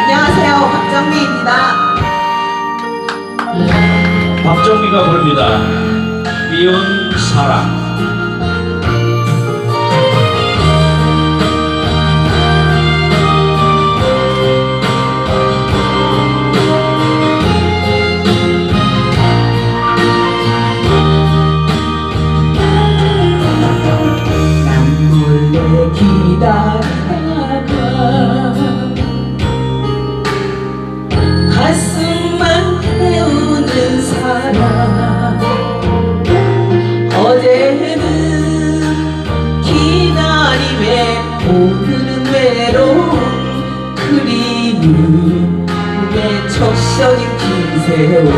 안녕하세요. 박정미입니다. 박정미가 부릅니다. 미운 사랑. 기다리다가 가슴만 태우는 사랑 어제는 기다림에 오늘은 외로운 그리움에 적셔진 긴 세월